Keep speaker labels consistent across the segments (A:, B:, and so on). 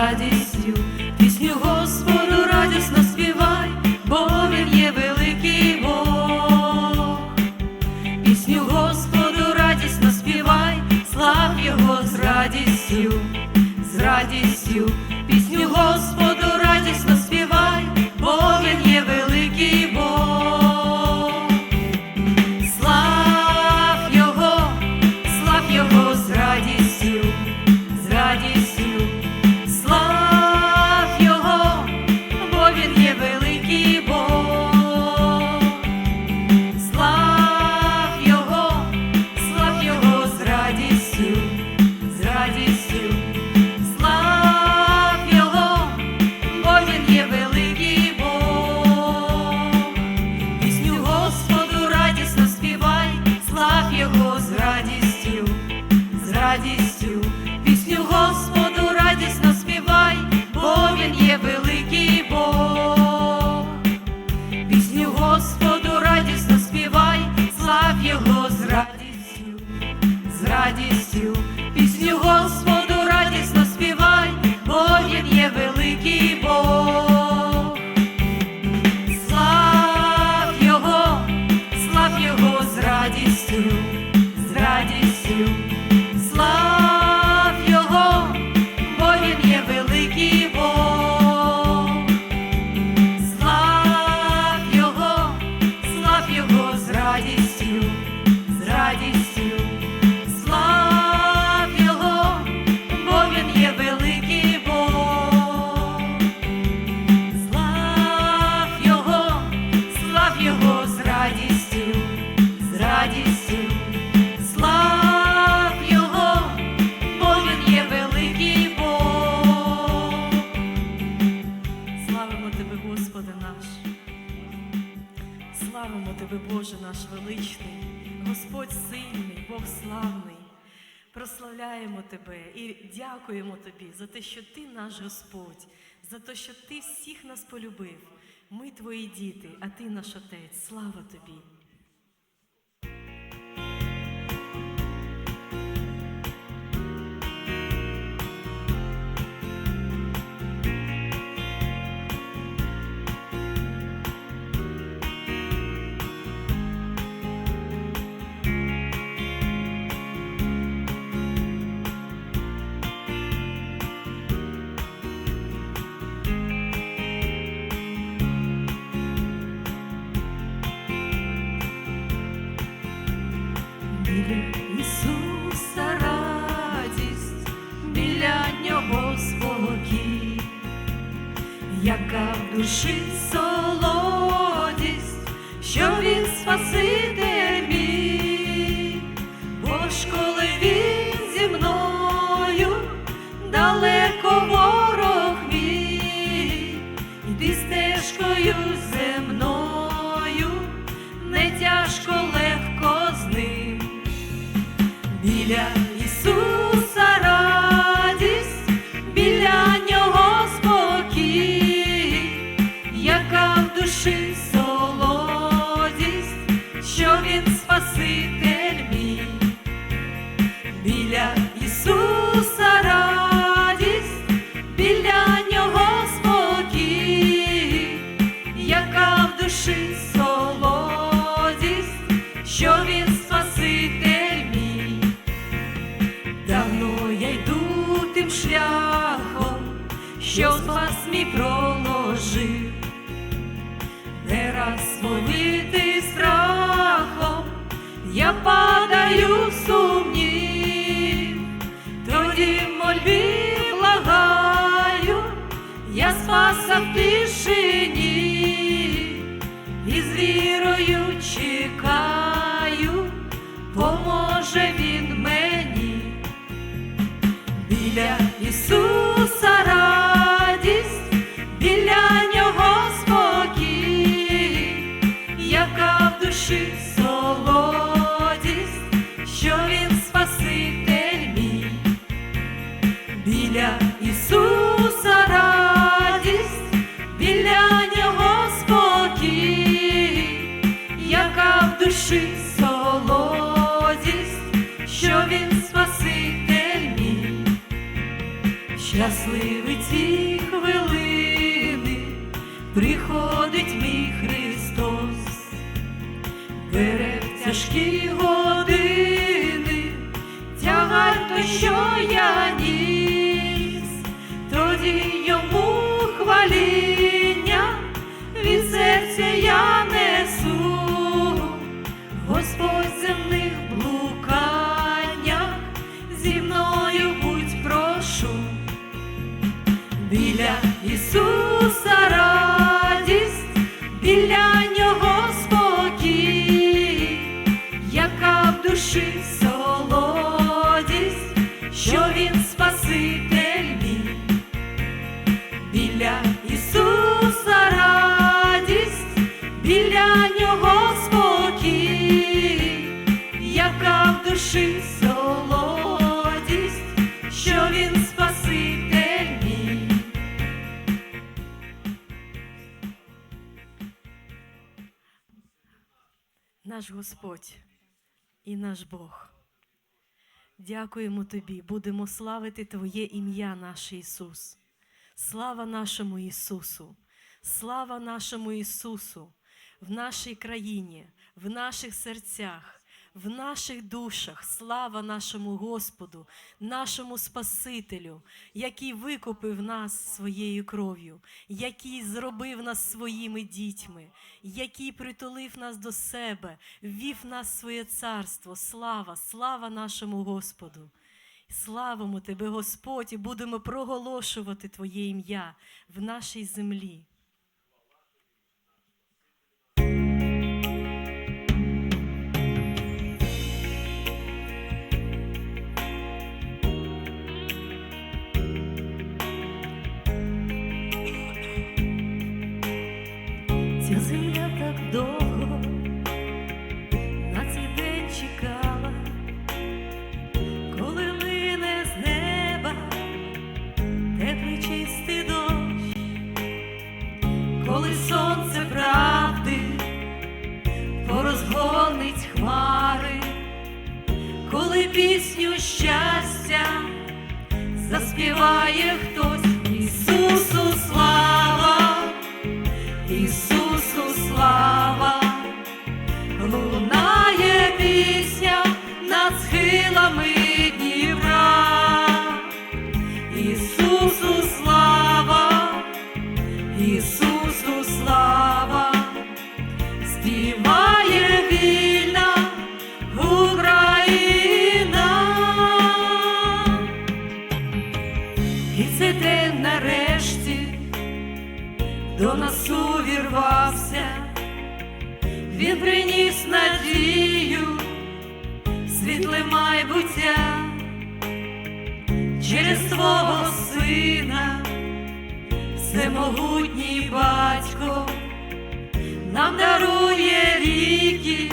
A: tragedy. прославляємо Тебе і дякуємо Тобі за те, що Ти наш Господь, за те, що Ти всіх нас полюбив. Ми твої діти, а ти наш отець. Слава тобі! she що спас мій проложив, не раз молити страхом, я падаю в сумнів, тоді мольбі благаю, я спаса в тишині. І з вірою чекаю, поможе він. Peace. Бере в тяжкі години, тягар той, що я ніс, тоді йому хваління від серця я Наш Господь і наш Бог. Дякуємо Тобі, будемо славити Твоє ім'я, наш Ісус. Слава нашому Ісусу, слава нашому Ісусу в нашій країні, в наших серцях, в наших душах. Слава нашому Господу, нашому Спасителю, який викупив нас своєю кров'ю, який зробив нас своїми дітьми, який притулив нас до себе, ввів нас в своє царство. Слава, слава нашому Господу. Славимо Тебе, Господь, і будемо проголошувати Твоє ім'я в нашій землі. Коли сонце правди порозгонить хмари, коли пісню щастя заспіває хтось твого сина, всемогутній батько нам дарує ріки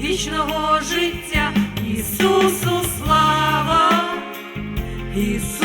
A: вічного життя, Ісусу слава, Ісусу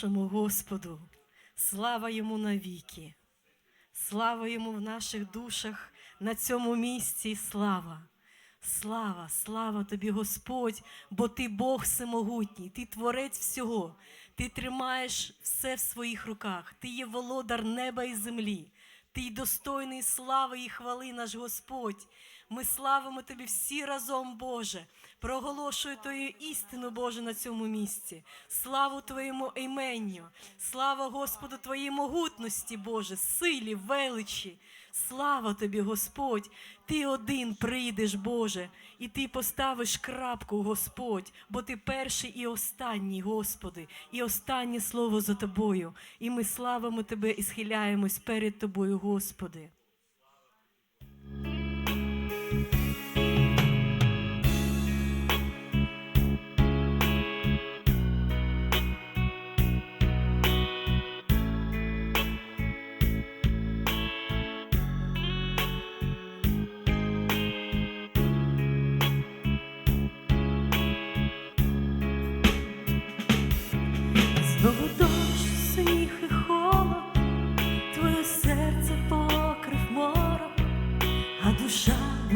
A: нашому Господу, слава йому навіки, слава йому в наших душах на цьому місці. Слава! Слава, слава тобі, Господь, бо ти Бог всемогутній, ти творець всього, ти тримаєш все в своїх руках, ти є володар неба і землі, ти достойний слави і хвали наш Господь. Ми славимо тобі всі разом, Боже. Проголошую Твою істину, Боже, на цьому місці. Славу Твоєму іменню, слава Господу Твоїй могутності, Боже, силі, величі. Слава тобі, Господь! Ти один прийдеш, Боже, і ти поставиш крапку, Господь, бо ти перший і останній, Господи, і останнє слово за тобою. І ми славимо Тебе і схиляємось перед Тобою, Господи.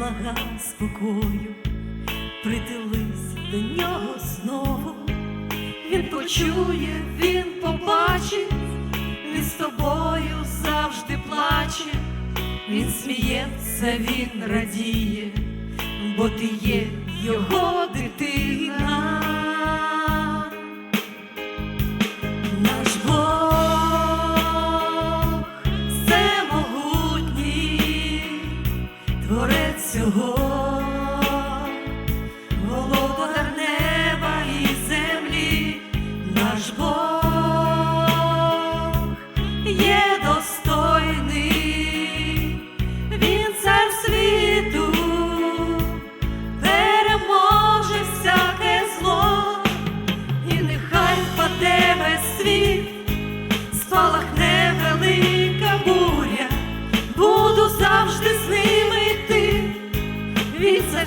A: Душа спокою, притились до нього знову. Він почує, він побачить, він з тобою завжди плаче, він сміється, він радіє, бо ти є його дитина.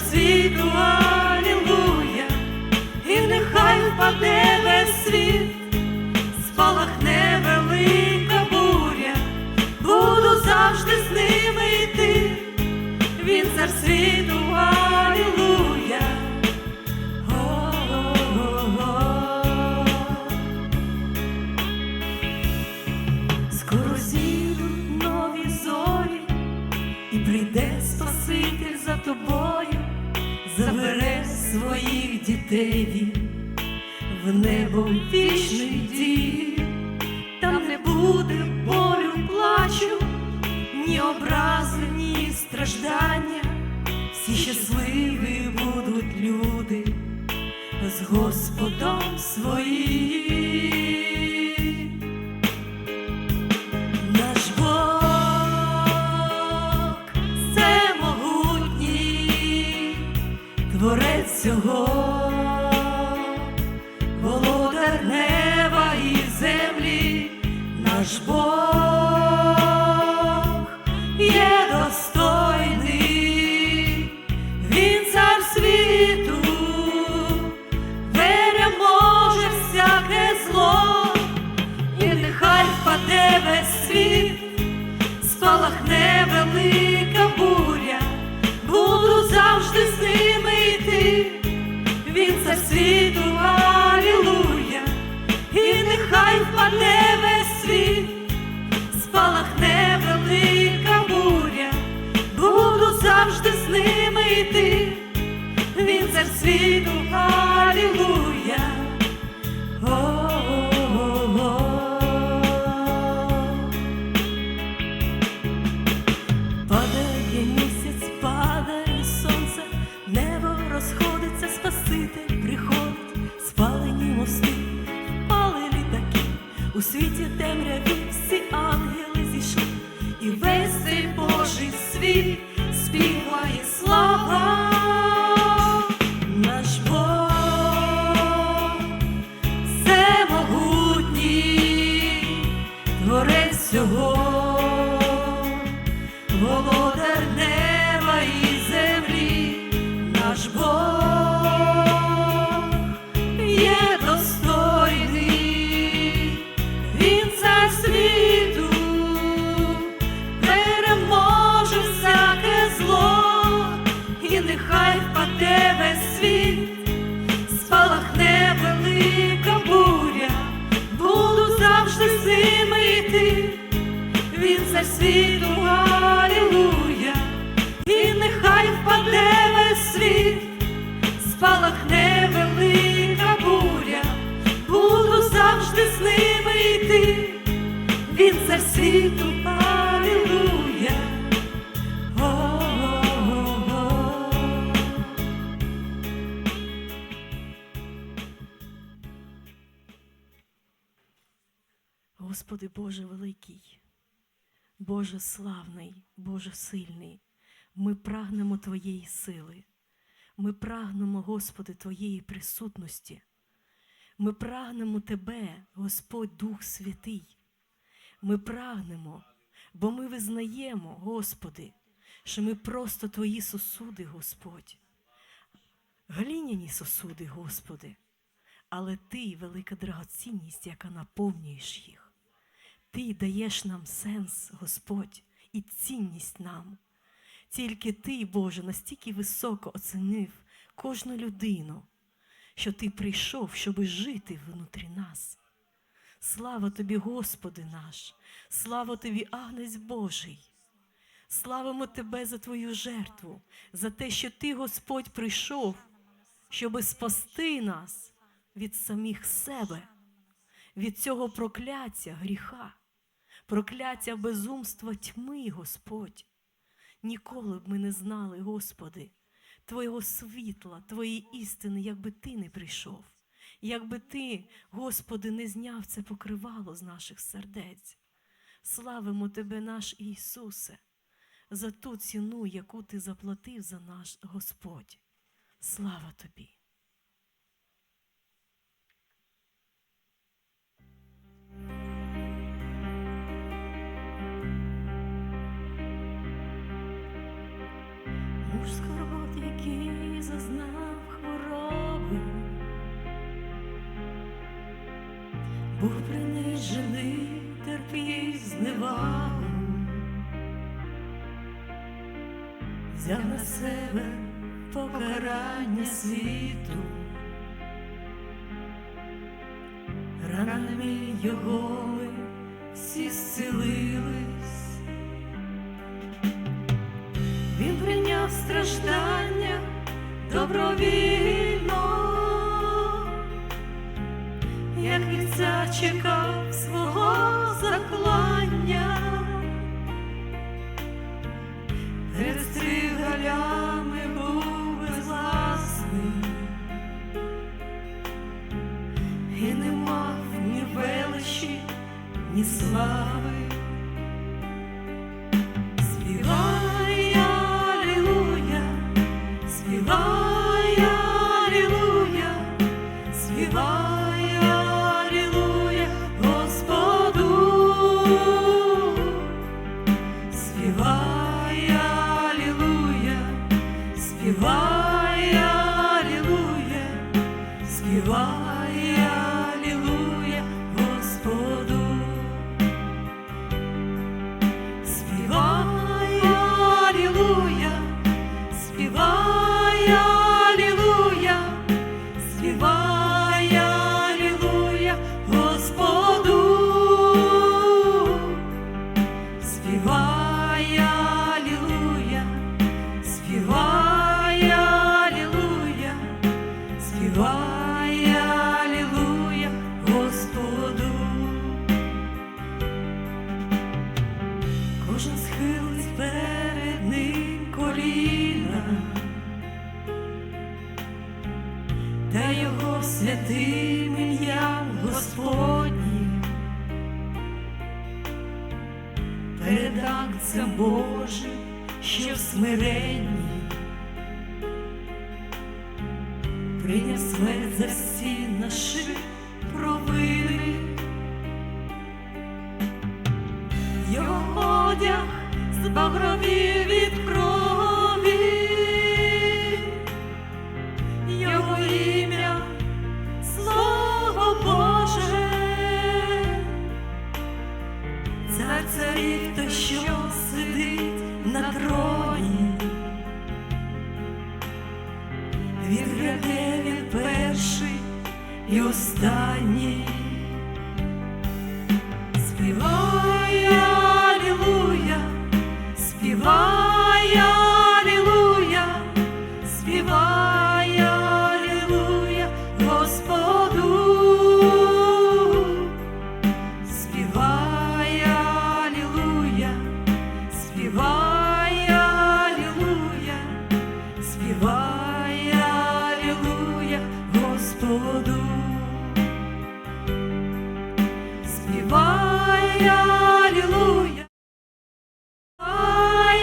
A: Світу, алілуя, і нехай впаде весь світ, спалахне велика буря, буду завжди з ними йти, він цар світу, алілуя. Скоро зійдуть нові зорі, і прийде Спаситель за тобою, своїх дітей. В небо вічний дім, там не буде болю, плачу, ні образи, ні страждання, всі щасливі у світі темряві Господи Боже великий, Боже славний, Боже сильний, ми прагнемо Твоєї сили. Ми прагнемо, Господи, Твоєї присутності. Ми прагнемо Тебе, Господь Дух Святий. Ми прагнемо, бо ми визнаємо, Господи, що ми просто Твої сосуди, Господь. Глиняні сосуди, Господи, але Ти велика драгоцінність, яка наповнюєш їх. Ти даєш нам сенс, Господь, і цінність нам. Тільки Ти, Боже, настільки високо оцінив кожну людину, що Ти прийшов, щоби жити внутрі нас. Слава тобі, Господи наш, слава тобі, Агнець Божий. Славимо Тебе за Твою жертву, за те, що Ти, Господь, прийшов, щоби спасти нас від самих себе, від цього прокляття гріха, прокляття безумства тьми, Господь. Ніколи б ми не знали, Господи, Твого світла, Твої істини, якби Ти не прийшов, якби Ти, Господи, не зняв це покривало з наших сердець. Славимо Тебе, наш Ісусе, за ту ціну, яку Ти заплатив за наш Господь. Слава Тобі! Муж скорот, який зазнав хвороби, був принижений, терпів зневагу, взяв на себе покарання світу, ранами його ми всі зцілились. Страждання добровільно, як вівця чекав yeah. Та його святим ім'ям Господнім, перед акцем Божим, що в смиренні, прийняв смерть за всі наші відгляне він перший і останній.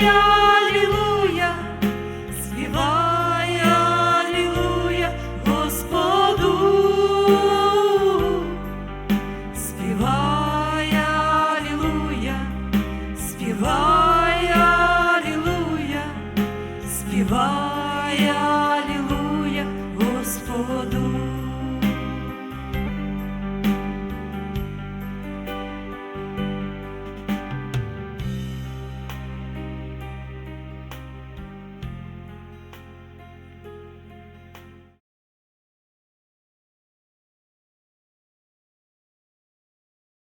A: Yeah.